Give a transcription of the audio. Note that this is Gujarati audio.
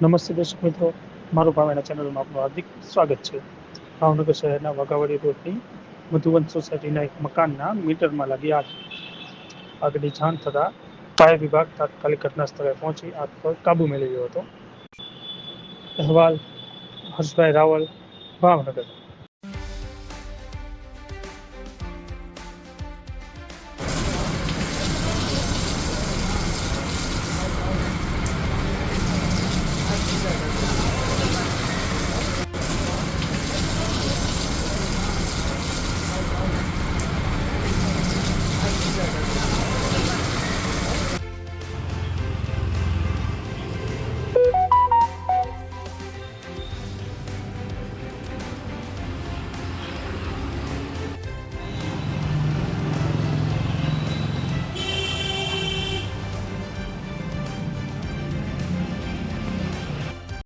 નમસ્તે દર્શક મિત્રો, મારું ભાવેના ચેનલમાં આપનું હાર્દિક સ્વાગત છે. ભાવનગર શહેરના વાઘાવાડી રોડની મધુવન સોસાયટીના એક મકાનના મીટરમાં લાગી આગ. આગની જાણ થતાં ફાયર વિભાગ તાત્કાલિક ઘટના સ્થળે પહોંચી આગ પર કાબુ મેળવ્યો હતો. અહેવાલ હર્ષભાઈ રાવલ, ભાવનગર.